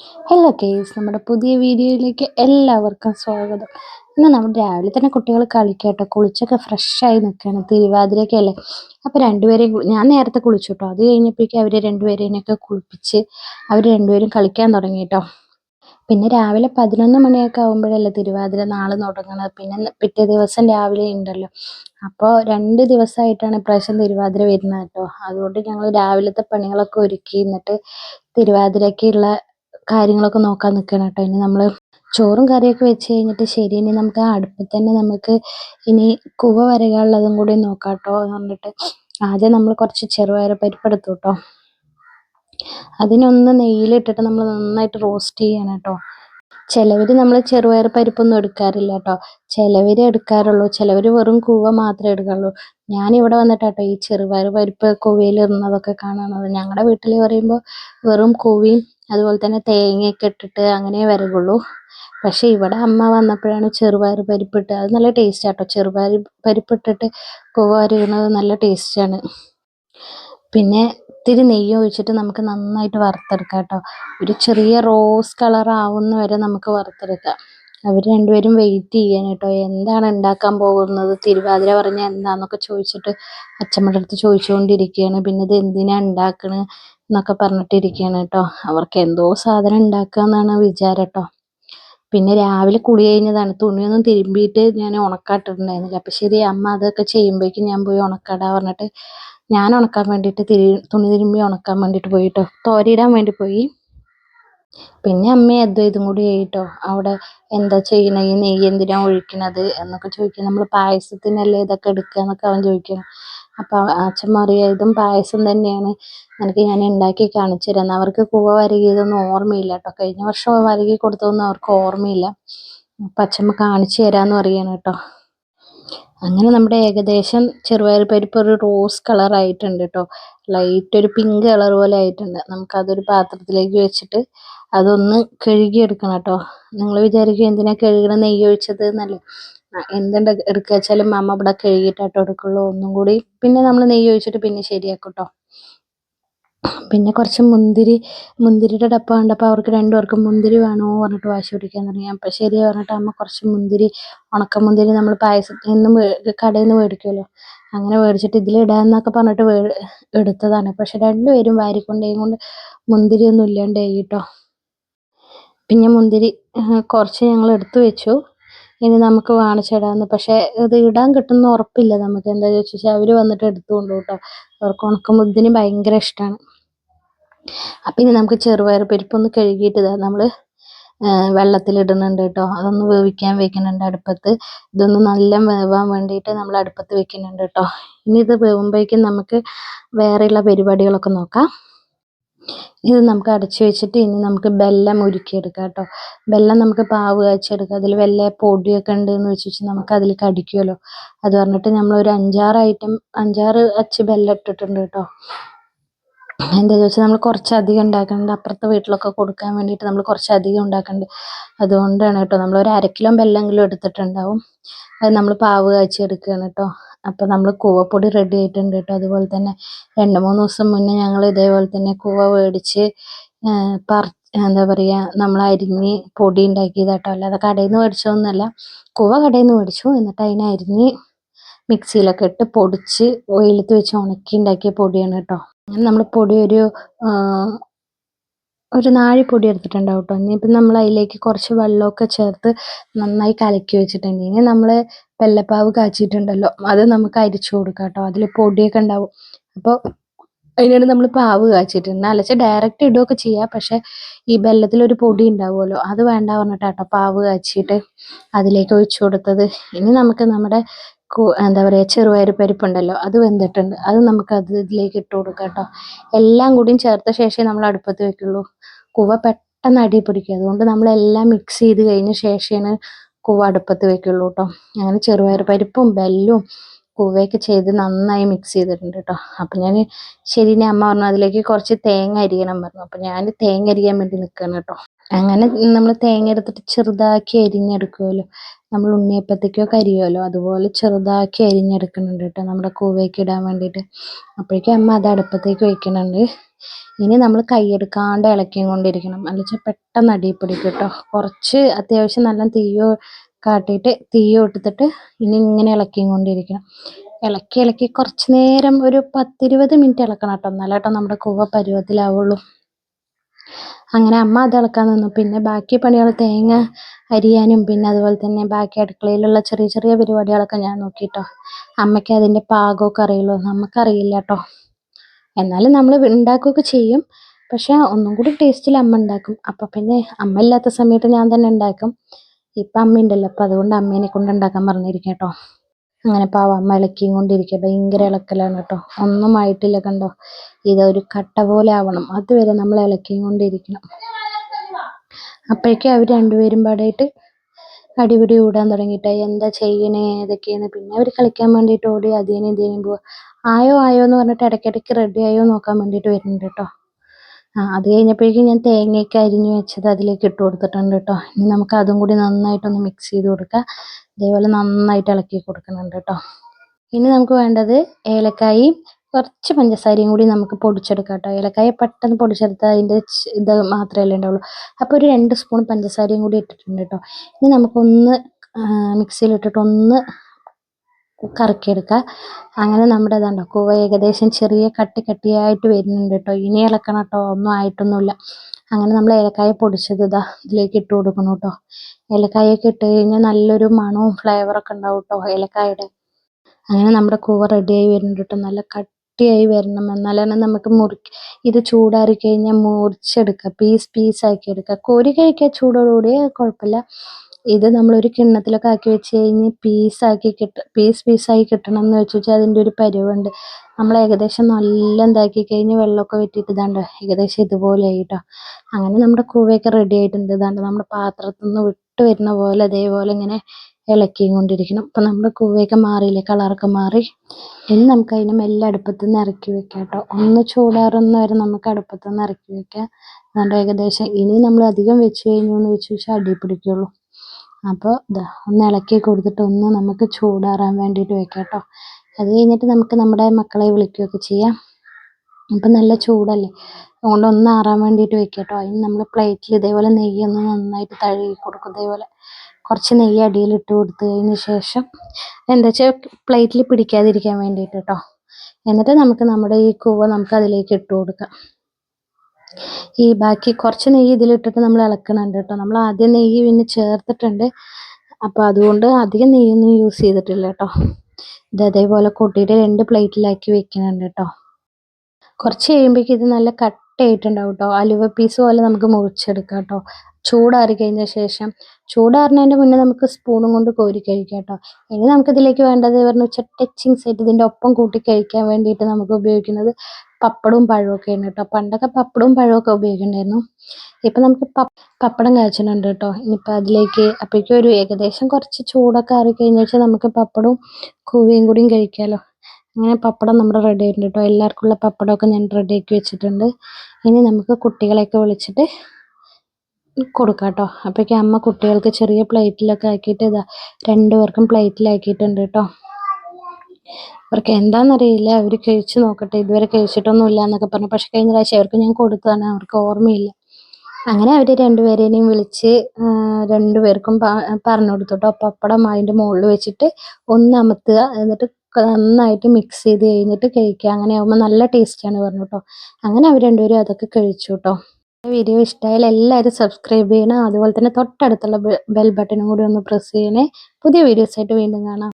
Hello case നമ്മുടെ പുതിയ വീഡിയോയിലേക്ക് എല്ലാവർക്കും സ്വാഗതം. ഇന്ന് നമ്മൾ രാവിലെ തന്നെ കുട്ടികൾ കളിക്കട്ടോ കുളിച്ചൊക്കെ ഫ്രഷായി നിൽക്കുകയാണ്. തിരുവാതിരയൊക്കെ അല്ലേ? അപ്പോൾ രണ്ടുപേരെയും ഞാൻ നേരത്തെ കുളിച്ചു കേട്ടോ. അത് കഴിഞ്ഞപ്പോഴേക്കും അവർ രണ്ടുപേരെയൊക്കെ കുളിപ്പിച്ച് അവർ രണ്ടുപേരും കളിക്കാൻ തുടങ്ങി കേട്ടോ. പിന്നെ രാവിലെ പതിനൊന്ന് മണിയൊക്കെ ആകുമ്പോഴല്ലേ തിരുവാതിര നാളെ തുടങ്ങണത് പിന്നെ പിറ്റേ ദിവസം രാവിലെ ഉണ്ടല്ലോ. അപ്പോൾ രണ്ട് ദിവസമായിട്ടാണ് ഇപ്രാവശ്യം തിരുവാതിര വരുന്നത് കേട്ടോ. അതുകൊണ്ട് ഞങ്ങൾ രാവിലത്തെ പണികളൊക്കെ ഒരുക്കി. എന്നിട്ട് തിരുവാതിരയ്ക്കുള്ള കാര്യങ്ങളൊക്കെ നോക്കാൻ നിൽക്കണം കേട്ടോ. ഇനി നമ്മൾ ചോറും കറിയൊക്കെ വെച്ച് കഴിഞ്ഞിട്ട് ശരി ഇനി നമുക്ക് ആ അടുപ്പിൽ തന്നെ നമുക്ക് ഇനി കുവ വരകാനുള്ളതും കൂടി നോക്കാം കേട്ടോ എന്ന് പറഞ്ഞിട്ട് ആദ്യം നമ്മൾ കുറച്ച് ചെറുപയർ പരിപ്പ് എടുത്തു കേട്ടോ. അതിനൊന്ന് നെയ്യിലിട്ടിട്ട് നമ്മൾ നന്നായിട്ട് റോസ്റ്റ് ചെയ്യണം കേട്ടോ. ചിലവർ നമ്മൾ ചെറുപയർ പരിപ്പൊന്നും എടുക്കാറില്ല കേട്ടോ. ചിലവർ എടുക്കാറുള്ളൂ ചിലവർ വെറും കൂവ മാത്രമേ എടുക്കാറുള്ളൂ. ഞാൻ ഇവിടെ വന്നിട്ടാട്ടോ ഈ ചെറുപയർ പരിപ്പ് കൂവയിൽ ഇടുന്നതൊക്കെ കാണുന്നത് ഞങ്ങളുടെ വീട്ടിൽ പറയുമ്പോൾ വെറും കൂവയും അതുപോലെ തന്നെ തേങ്ങയൊക്കെ ഇട്ടിട്ട് അങ്ങനെ വരകുള്ളൂ പക്ഷേ ഇവിടെ അമ്മ വന്നപ്പോഴാണ് ചെറുപയർ പരിപ്പിട്ട് അത് നല്ല ടേസ്റ്റ് ആട്ടോ. ചെറുപയർ പരിപ്പിട്ടിട്ട് കൂവ നല്ല ടേസ്റ്റാണ് പിന്നെ ഇത്തിരി നെയ്യ് ഒഴിച്ചിട്ട് നമുക്ക് നന്നായിട്ട് വറുത്തെടുക്കാം കേട്ടോ. ഒരു ചെറിയ റോസ് കളർ ആവുന്ന വരെ നമുക്ക് വറുത്തെടുക്കാം. അവർ രണ്ടുപേരും വെയിറ്റ് ചെയ്യാണ് കേട്ടോ എന്താണ് ഉണ്ടാക്കാൻ പോകുന്നത്? തിരുവാതിര പറഞ്ഞ എന്താന്നൊക്കെ ചോദിച്ചിട്ട് അച്ഛമ്മയുടെ അടുത്ത് ചോദിച്ചുകൊണ്ടിരിക്കുകയാണ് പിന്നെ ഇത് എന്തിനാ ഉണ്ടാക്കുന്നത് എന്നൊക്കെ പറഞ്ഞിട്ടിരിക്കുകയാണ് കേട്ടോ അവർക്ക് എന്തോ സാധനം ഉണ്ടാക്കുക എന്നാണ് വിചാരം കേട്ടോ പിന്നെ രാവിലെ കുളി കഴിഞ്ഞതാണ്. തുണിയൊന്നും തിരുമ്പിയിട്ട് ഞാൻ ഉണക്കാട്ടിട്ടുണ്ടായിരുന്നില്ല അപ്പം ശരി അമ്മ അതൊക്കെ ചെയ്യുമ്പോഴേക്കും ഞാൻ പോയി ഉണക്കാടാ പറഞ്ഞിട്ട് ഞാൻ ഉണക്കാൻ വേണ്ടിയിട്ട് തിരി തുണി തിരുമ്പി ഉണക്കാൻ വേണ്ടിയിട്ട് പോയിട്ടോ തോരയിടാൻ വേണ്ടി പോയി. പിന്നെ അമ്മയും അദ്വൈതും കൂടി ആയിട്ടോ? അവിടെ എന്താ ചെയ്യണ? ഈ നെയ്യ് എന്തിനാ ഒഴിക്കണത്? എന്നൊക്കെ ചോദിക്കും. നമ്മൾ പായസത്തിനല്ലേ ഇതൊക്കെ എടുക്കുക എന്നൊക്കെ അവൻ ചോദിക്കും. അപ്പോൾ അച്ഛൻ പറയുക ഇതും പായസം തന്നെയാണ്. എനിക്ക് ഞാൻ ഉണ്ടാക്കി കാണിച്ചു തരാം. അവർക്ക് കൂവ വരകിയതൊന്നും ഓർമ്മയില്ല കേട്ടോ. കഴിഞ്ഞ വർഷം വരകി കൊടുത്തതൊന്നും അവർക്ക് ഓർമ്മയില്ല. അപ്പം അച്ഛമ്മ കാണിച്ചു തരാമെന്ന് പറയാണ് കേട്ടോ. അങ്ങനെ നമ്മുടെ ഏകദേശം ചെറുപയർ പരിപ്പ് ഒരു റോസ് കളർ ആയിട്ടുണ്ട് കേട്ടോ. ലൈറ്റ് ഒരു പിങ്ക് കളർ പോലെ ആയിട്ടുണ്ട്. നമുക്കതൊരു പാത്രത്തിലേക്ക് വെച്ചിട്ട് അതൊന്ന് കഴുകിയെടുക്കണം കേട്ടോ നിങ്ങൾ വിചാരിക്കും എന്തിനാ കഴുകണ നെയ്യ് ഒഴിച്ചത് എന്നല്ലേ എന്തുണ്ട് എടുക്കുക വെച്ചാലും അമ്മ ഇവിടെ കഴുകിയിട്ടാട്ടോ എടുക്കുള്ളൂ. ഒന്നും കൂടി പിന്നെ നമ്മൾ നെയ്യ് ഒഴിച്ചിട്ട് പിന്നെ ശരിയാക്കും കേട്ടോ പിന്നെ കുറച്ച് മുന്തിരി മുന്തിരിയുടെ ഡപ്പ കണ്ടപ്പോൾ അവർക്ക് രണ്ടുപേർക്കും മുന്തിരി വേണോ പറഞ്ഞിട്ട് വാശി പിടിക്കാൻ തുടങ്ങി. അപ്പം ശരി പറഞ്ഞിട്ട് അമ്മ കുറച്ച് മുന്തിരി ഉണക്ക മുന്തിരി നമ്മൾ പായസം എന്നും മേ- കടയിൽ നിന്ന് മേടിക്കുമല്ലോ അങ്ങനെ മേടിച്ചിട്ട് ഇതിലിടാന്നൊക്കെ പറഞ്ഞിട്ട് എടുത്തതാണ്. പക്ഷെ രണ്ടുപേരും വാരിക്കൊണ്ടേയും കൊണ്ട് മുന്തിരി ഒന്നും ഇല്ലാണ്ടായി കേട്ടോ പിന്നെ മുന്തിരി കുറച്ച് ഞങ്ങൾ എടുത്തു വെച്ചു. ഇനി നമുക്ക് വാണിച്ചിടാന്ന്. പക്ഷേ ഇത് ഇടാൻ കിട്ടുന്ന ഉറപ്പില്ല നമുക്ക്. എന്താ ചോദിച്ചാൽ അവർ വന്നിട്ട് എടുത്തു കൊണ്ടു കേട്ടോ അവർക്ക് ഉണക്കമുന്തിരി ഭയങ്കര ഇഷ്ടമാണ് അപ്പം ഇനി നമുക്ക് ചെറുപയർ പരിപ്പൊന്ന് കഴുകിയിട്ട് നമ്മൾ വെള്ളത്തിലിടുന്നുണ്ട് കേട്ടോ അതൊന്ന് വേവിക്കാൻ വെക്കുന്നുണ്ട് അടുപ്പത്ത്. ഇതൊന്ന് നല്ല വേവാൻ വേണ്ടിയിട്ട് നമ്മൾ അടുപ്പത്ത് വെക്കുന്നുണ്ട് കേട്ടോ ഇനി ഇത് വേവുമ്പോഴേക്കും നമുക്ക് വേറെയുള്ള പരിപാടികളൊക്കെ നോക്കാം. ഇത് നമുക്ക് അടച്ചു വെച്ചിട്ട് ഇനി നമുക്ക് ബെല്ലം ഉരുക്കിയെടുക്കാം കേട്ടോ. ബെല്ലം നമുക്ക് പാവ് കാച്ചെടുക്കാം അതിൽ വല്ല പൊടിയൊക്കെ ഉണ്ട് ഉണ്ടെന്ന് വെച്ചിട്ട് നമുക്ക് അതിൽ കടിക്കുമല്ലോ അത് പറഞ്ഞിട്ട് നമ്മൾ ഒരു അഞ്ചാറ് ഐറ്റം അഞ്ചാറ് അച്ച് ബെല്ലം ഇട്ടിട്ടുണ്ട് കേട്ടോ. എന്താ ചോദിച്ചാൽ നമ്മൾ കുറച്ചധികം ഉണ്ടാക്കുന്നുണ്ട് അപ്പുറത്തെ വീട്ടിലൊക്കെ കൊടുക്കാൻ വേണ്ടിയിട്ട് നമ്മൾ കുറച്ചധികം ഉണ്ടാക്കുന്നുണ്ട് അതുകൊണ്ടാണ് കേട്ടോ. നമ്മൾ ഒരു അരക്കിലോ കിലോ ബെല്ലെങ്കിലും എടുത്തിട്ടുണ്ടാവും. അത് നമ്മൾ പാവ് കാച്ചി എടുക്കുകയാണ് കേട്ടോ. അപ്പോൾ നമ്മൾ കൂവപ്പൊടി റെഡി ആയിട്ടുണ്ട് കേട്ടോ. അതുപോലെ തന്നെ രണ്ട് മൂന്ന് ദിവസം മുന്നേ ഞങ്ങൾ ഇതേപോലെ തന്നെ കൂവ മേടിച്ച് പറ എന്താ പറയുക നമ്മൾ അരിഞ്ഞ് പൊടി ഉണ്ടാക്കിയതാട്ടോ അല്ലാതെ കടയിൽ നിന്ന് മേടിച്ചതൊന്നുമല്ല. കൂവ കടയിൽ നിന്ന് മേടിച്ചു. എന്നിട്ട് അതിനെ അരിഞ്ഞ് മിക്സിയിലൊക്കെ ഇട്ട് പൊടിച്ച് ഓയിലത്ത് വെച്ച് ഉണക്കി ഉണ്ടാക്കിയ പൊടിയാണ് കേട്ടോ നമ്മൾ പൊടി ഒരു ഒരു നാഴി പൊടി എടുത്തിട്ടുണ്ടാവും കേട്ടോ ഇനിയിപ്പം നമ്മൾ അതിലേക്ക് കുറച്ച് വെള്ളമൊക്കെ ചേർത്ത് നന്നായി കലക്കി വെച്ചിട്ടുണ്ട്. ഇനി നമ്മൾ വെള്ളപ്പാവ് കാച്ചിട്ടുണ്ടല്ലോ അത് നമുക്ക് അരിച്ചു കൊടുക്കാം കേട്ടോ അതിൽ പൊടിയൊക്കെ ഉണ്ടാവും. അപ്പോൾ അതിനാണ് നമ്മൾ പാവ് കാച്ചിട്ടുണ്ട് അലച്ച് ഡയറക്റ്റ് ഇടുകയൊക്കെ ചെയ്യാം. പക്ഷേ ഈ വെള്ളത്തിൽ ഒരു പൊടി ഉണ്ടാവുമല്ലോ അത് വേണ്ട പറഞ്ഞിട്ടാട്ടോ പാവ് കാച്ചിയിട്ട് അതിലേക്ക് ഒഴിച്ചു കൊടുത്തത്. ഇനി നമുക്ക് നമ്മുടെ എന്താ പറയുക ചെറുപയർ പരിപ്പുണ്ടല്ലോ അത് വെന്തിട്ടുണ്ട്. അത് നമുക്ക് അത് ഇതിലേക്ക് ഇട്ട് കൊടുക്കാം കേട്ടോ. എല്ലാം കൂടിയും ചേർത്ത ശേഷമേ നമ്മൾ അടുപ്പത്ത് വെക്കുള്ളൂ. കുവ പെട്ടെന്ന് അടി പിടിക്കും. അതുകൊണ്ട് നമ്മളെല്ലാം മിക്സ് ചെയ്ത് കഴിഞ്ഞ ശേഷമാണ് കുവ അടുപ്പത്ത് വെക്കുള്ളൂ കേട്ടോ. അങ്ങനെ ചെറുപയർ പരിപ്പും ബെല്ലും കുവയൊക്കെ ചെയ്ത് നന്നായി മിക്സ് ചെയ്തിട്ടുണ്ട് കേട്ടോ. അപ്പം ഞാൻ ശരി അമ്മ പറഞ്ഞു അതിലേക്ക് കുറച്ച് തേങ്ങ അരിയണം പറഞ്ഞു. അപ്പം ഞാൻ തേങ്ങ അരിയാൻ വേണ്ടി നിൽക്കുകയാണ് കേട്ടോ. അങ്ങനെ നമ്മൾ തേങ്ങ എടുത്തിട്ട് ചെറുതാക്കി അരിഞ്ഞെടുക്കുമല്ലോ നമ്മൾ ഉണ്ണിയപ്പത്തേക്കൊക്കെ അരിയുമല്ലോ അതുപോലെ ചെറുതാക്കി അരിഞ്ഞെടുക്കുന്നുണ്ട് കേട്ടോ നമ്മുടെ കൂവയ്ക്ക് ഇടാൻ വേണ്ടിയിട്ട്. അപ്പോഴേക്കും അമ്മ അത് അടുപ്പത്തേക്ക് വയ്ക്കുന്നുണ്ട് ഇനി നമ്മൾ കൈയെടുക്കാണ്ട് ഇളക്കിയും കൊണ്ടിരിക്കണം. അല്ലെങ്കിൽ പെട്ടെന്ന് അടിയിൽ കേട്ടോ. കുറച്ച് അത്യാവശ്യം നല്ല തീയോ കാട്ടിയിട്ട് തീയോ ഇട്ടിട്ട് ഇനി ഇങ്ങനെ ഇളക്കിയും കൊണ്ടിരിക്കണം. ഇളക്കി ഇളക്കി കുറച്ച് നേരം ഒരു പത്തിരുപത് മിനിറ്റ് ഇളക്കണം കേട്ടോ. എന്നാലേട്ടോ നമ്മുടെ കൂവ പരുവത്തിലാവുള്ളൂ. അങ്ങനെ അമ്മ അത് ഇളക്കാൻ നിന്നു. പിന്നെ ബാക്കി പണികൾ തേങ്ങ അരിയാനും പിന്നെ അതുപോലെ തന്നെ ബാക്കി അടുക്കളയിലുള്ള ചെറിയ ചെറിയ പരിപാടികളൊക്കെ ഞാൻ നോക്കിട്ടോ. അമ്മയ്ക്ക് അതിന്റെ പാകമൊക്കെ അറിയുള്ളൂ. നമുക്കറിയില്ല കേട്ടോ എന്നാലും നമ്മൾ ഉണ്ടാക്കുകയൊക്കെ ചെയ്യും. പക്ഷേ ഒന്നും കൂടി ടേസ്റ്റിൽ അമ്മ ഉണ്ടാക്കും. അപ്പം പിന്നെ അമ്മ ഇല്ലാത്ത സമയത്ത് ഞാൻ തന്നെ ഉണ്ടാക്കും. ഇപ്പം അമ്മ ഉണ്ടല്ലോ. അപ്പം അതുകൊണ്ട് അമ്മേനെ കൊണ്ട് ഉണ്ടാക്കാൻ പറഞ്ഞിരിക്കാം കേട്ടോ അങ്ങനെ പാവം അമ്മ ഇളക്കിയും കൊണ്ടിരിക്കുക. ഭയങ്കര ഇളക്കലാണ് കേട്ടോ. ഒന്നും ആയിട്ടില്ല കണ്ടോ? ഇതൊരു കട്ട പോലെ ആവണം. അതുവരെ നമ്മൾ ഇളക്കിയും കൊണ്ടിരിക്കണം. അപ്പോഴേക്കും അവർ രണ്ടുപേരും പാടായിട്ട് അടിപിടി കൂടാൻ തുടങ്ങിയിട്ട് എന്താ ചെയ്യണേ? ഏതൊക്കെയാണ് പിന്നെ അവർ കളിക്കാൻ വേണ്ടിയിട്ട് ഓടി അതിനും ഇതിനും പോവുക. ആയോ ആയോ എന്ന് പറഞ്ഞിട്ട് ഇടയ്ക്കിടയ്ക്ക് റെഡി ആയോ നോക്കാൻ വേണ്ടിയിട്ട് വരുന്നുണ്ട് കേട്ടോ. അത് കഴിഞ്ഞപ്പോഴേക്കും ഞാൻ തേങ്ങയൊക്കെ അരിഞ്ഞു വെച്ചത് അതിലേക്ക് ഇട്ട് കൊടുത്തിട്ടുണ്ട് കേട്ടോ. ഇനി നമുക്ക് അതും കൂടി നന്നായിട്ടൊന്ന് മിക്സ് ചെയ്ത് കൊടുക്കുക ഇതേപോലെ നന്നായിട്ട് ഇളക്കി കൊടുക്കുന്നുണ്ട് കേട്ടോ. ഇനി നമുക്ക് വേണ്ടത് ഏലക്കായും കുറച്ച് പഞ്ചസാരയും കൂടി നമുക്ക് പൊടിച്ചെടുക്കാം കേട്ടോ. ഏലക്കായ പെട്ടെന്ന് പൊടിച്ചെടുത്താൽ അതിന്റെ ഇത് മാത്രമല്ലേ ഉണ്ടാവുള്ളൂ. അപ്പോൾ ഒരു രണ്ട് സ്പൂൺ പഞ്ചസാരയും കൂടി ഇട്ടിട്ടുണ്ട് കേട്ടോ. ഇനി നമുക്കൊന്ന് മിക്സിയിലിട്ടിട്ട് ഒന്ന് കറക്കിയെടുക്കുക. അങ്ങനെ നമ്മുടെ ഇതാണ്ടോ കൂവ ഏകദേശം ചെറിയ കട്ടി കട്ടിയായിട്ട് വരുന്നുണ്ട് കേട്ടോ ഇനി ഇളക്കണം കേട്ടോ ഒന്നും ആയിട്ടൊന്നുമില്ല. അങ്ങനെ നമ്മൾ ഏലക്കായ പൊടിച്ചത് ഇതാ ഇതിലേക്ക് ഇട്ട് കൊടുക്കണം കേട്ടോ ഏലക്കായൊക്കെ ഇട്ട് കഴിഞ്ഞാൽ നല്ലൊരു മണവും ഫ്ലേവറൊക്കെ ഉണ്ടാവും കേട്ടോ ഏലക്കായുടെ. അങ്ങനെ നമ്മുടെ കൂവ റെഡിയായി വരുന്നുണ്ട് കേട്ടോ നല്ല കട്ടിയായി വരണം. എന്നാലാണ് നമുക്ക് മുറി ഇത് ചൂടാറി കഴിഞ്ഞാൽ മുറിച്ചെടുക്കുക പീസ് പീസാക്കി എടുക്കുക. കോരി കഴിക്കുക ചൂടോടുകൂടി കുഴപ്പമില്ല. ഇത് നമ്മളൊരു കിണ്ണത്തിലൊക്കെ ആക്കി വെച്ച് കഴിഞ്ഞ് പീസാക്കി കിട്ട പീസ് പീസായി കിട്ടണം എന്ന് വെച്ച് വെച്ചാൽ അതിന്റെ ഒരു പരുവുണ്ട്. നമ്മൾ ഏകദേശം നല്ല എന്താക്കി കഴിഞ്ഞ് വെള്ളമൊക്കെ വെറ്റിയിട്ട് ഇതാണ്ട് ഏകദേശം ഇതുപോലെ ആയിട്ടോ. അങ്ങനെ നമ്മുടെ കൂവയൊക്കെ റെഡി ആയിട്ടുണ്ട്. ഇതാണ്ട് നമ്മുടെ പാത്രത്തിൽ നിന്ന് വിട്ട് വരുന്ന പോലെ അതേപോലെ ഇങ്ങനെ ഇളക്കിയും കൊണ്ടിരിക്കണം. അപ്പം നമ്മുടെ കൂവയൊക്കെ മാറിയില്ലേ കളറൊക്കെ മാറി. ഇനി നമുക്ക് അതിനെ മെല്ലെ അടുപ്പത്ത് നിന്ന് ഇറക്കി വെക്കാം കേട്ടോ. ഒന്ന് ചൂടാറുന്ന വരെ നമുക്ക് അടുപ്പത്ത് നിന്ന് ഇറക്കി വെക്കാം. അതുകൊണ്ട് ഏകദേശം ഇനി നമ്മൾ അധികം വെച്ച് കഴിഞ്ഞു എന്ന് വെച്ച് വെച്ചാൽ അടി പിടിക്കുള്ളൂ. അപ്പോൾ ഇതാ ഒന്ന് ഇളക്കി കൊടുത്തിട്ട് ഒന്ന് നമുക്ക് ചൂടാറാൻ വേണ്ടിയിട്ട് വെക്കാം കേട്ടോ അത് കഴിഞ്ഞിട്ട് നമുക്ക് നമ്മുടെ മക്കളെ വിളിക്കുകയൊക്കെ ചെയ്യാം. അപ്പം നല്ല ചൂടല്ലേ? അതുകൊണ്ട് ഒന്ന് ആറാൻ വേണ്ടിയിട്ട് വെക്കാം കേട്ടോ അതിന് നമ്മൾ പ്ലേറ്റിൽ ഇതേപോലെ നെയ്യൊന്ന് നന്നായിട്ട് തഴുകി കൊടുക്കും. ഇതേപോലെ കുറച്ച് നെയ്യ് അടിയിൽ ഇട്ട് കൊടുത്തതിന് ശേഷം എന്താ വെച്ചാൽ പ്ലേറ്റിൽ പിടിക്കാതിരിക്കാൻ വേണ്ടിയിട്ട് കേട്ടോ എന്നിട്ട് നമുക്ക് നമ്മുടെ ഈ കൂവ നമുക്ക് അതിലേക്ക് ഇട്ട് കൊടുക്കാം. ഈ ബാക്കി കുറച്ച് നെയ്യ് ഇതിലിട്ടിട്ട് നമ്മൾ ഇളക്കണുണ്ട് കേട്ടോ. നമ്മൾ ആദ്യം നെയ്യ് പിന്നെ ചേർത്തിട്ടുണ്ട്. അപ്പോൾ അതുകൊണ്ട് അധികം നെയ്യൊന്നും യൂസ് ചെയ്തിട്ടില്ല കേട്ടോ. ഇത് അതേപോലെ കൂട്ടിയിട്ട് രണ്ട് പ്ലേറ്റിലാക്കി വെക്കുന്നുണ്ട് കേട്ടോ. കുറച്ച് കഴിയുമ്പോഴേക്കും ഇത് നല്ല കട്ടയായിട്ടുണ്ടാവും കേട്ടോ. അലുവ പീസ് പോലെ നമുക്ക് മുറിച്ചെടുക്കാം കേട്ടോ. ചൂടാറി കഴിഞ്ഞ ശേഷം ചൂടാറുന്നതിന്റെ മുന്നേ നമുക്ക് സ്പൂണും കൊണ്ട് കോരി കഴിക്കാം കേട്ടോ. ഇനി നമുക്കിതിലേക്ക് വേണ്ടത് പറഞ്ഞു വെച്ചാൽ ടച്ചിങ് സെറ്റ് ഇതിന്റെ ഒപ്പം കൂട്ടി കഴിക്കാൻ വേണ്ടിയിട്ട് നമുക്ക് ഉപയോഗിക്കുന്നത് പപ്പടവും പഴമൊക്കെയാണ് കേട്ടോ. പണ്ടൊക്കെ പപ്പടവും പഴമൊക്കെ ഉപയോഗിക്കണ്ടായിരുന്നു ഇപ്പം നമുക്ക് പപ്പടം കാച്ചുന്നുണ്ട് കേട്ടോ. ഇനിയിപ്പോൾ അതിലേക്ക് അപ്പോഴേക്കും ഒരു ഏകദേശം കുറച്ച് ചൂടൊക്കെ ആറി കഴിഞ്ഞ വെച്ചാൽ നമുക്ക് പപ്പടവും കൂവയും കൂടിയും കഴിക്കാമല്ലോ അങ്ങനെ പപ്പടം നമ്മുടെ റെഡി ആയിട്ടുണ്ട് കേട്ടോ. എല്ലാവർക്കുള്ള പപ്പടമൊക്കെ ഞാൻ റെഡിയാക്കി വെച്ചിട്ടുണ്ട്. ഇനി നമുക്ക് കുട്ടികളെയൊക്കെ വിളിച്ചിട്ട് കൊടുക്കാം കേട്ടോ. അപ്പോഴേക്കും അമ്മ കുട്ടികൾക്ക് ചെറിയ പ്ലേറ്റിലൊക്കെ ആക്കിയിട്ട് ഇതാ രണ്ടുപേർക്കും പ്ലേറ്റിലാക്കിയിട്ടുണ്ട് കേട്ടോ. അവർക്ക് എന്താണെന്നറിയില്ല അവർ കഴിച്ചു നോക്കട്ടെ. ഇതുവരെ കഴിച്ചിട്ടൊന്നുമില്ല എന്നൊക്കെ പറഞ്ഞു. പക്ഷെ കഴിഞ്ഞ പ്രാവശ്യം അവർക്ക് ഞാൻ കൊടുത്തതാണ്. അവർക്ക് ഓർമ്മയില്ല. അങ്ങനെ അവർ രണ്ടുപേരെയും വിളിച്ച് രണ്ടുപേർക്കും പറഞ്ഞു കൊടുത്തു കേട്ടോ പപ്പടം അതിന്റെ മുകളിൽ വെച്ചിട്ട് ഒന്ന് അമർത്തുക എന്നിട്ട് നന്നായിട്ട് മിക്സ് ചെയ്ത് കഴിഞ്ഞിട്ട് കഴിക്കുക. അങ്ങനെ ആകുമ്പോൾ നല്ല ടേസ്റ്റാണ് പറഞ്ഞു കേട്ടോ അങ്ങനെ അവർ രണ്ടുപേരും അതൊക്കെ കഴിച്ചു കേട്ടോ വീഡിയോ ഇഷ്ടമായാൽ എല്ലാവരും സബ്സ്ക്രൈബ് ചെയ്യണം. അതുപോലെ തന്നെ തൊട്ടടുത്തുള്ള ബെൽ ബട്ടണും കൂടി ഒന്ന് പ്രസ് ചെയ്യണേ. പുതിയ വീഡിയോസായിട്ട് വീണ്ടും കാണാം.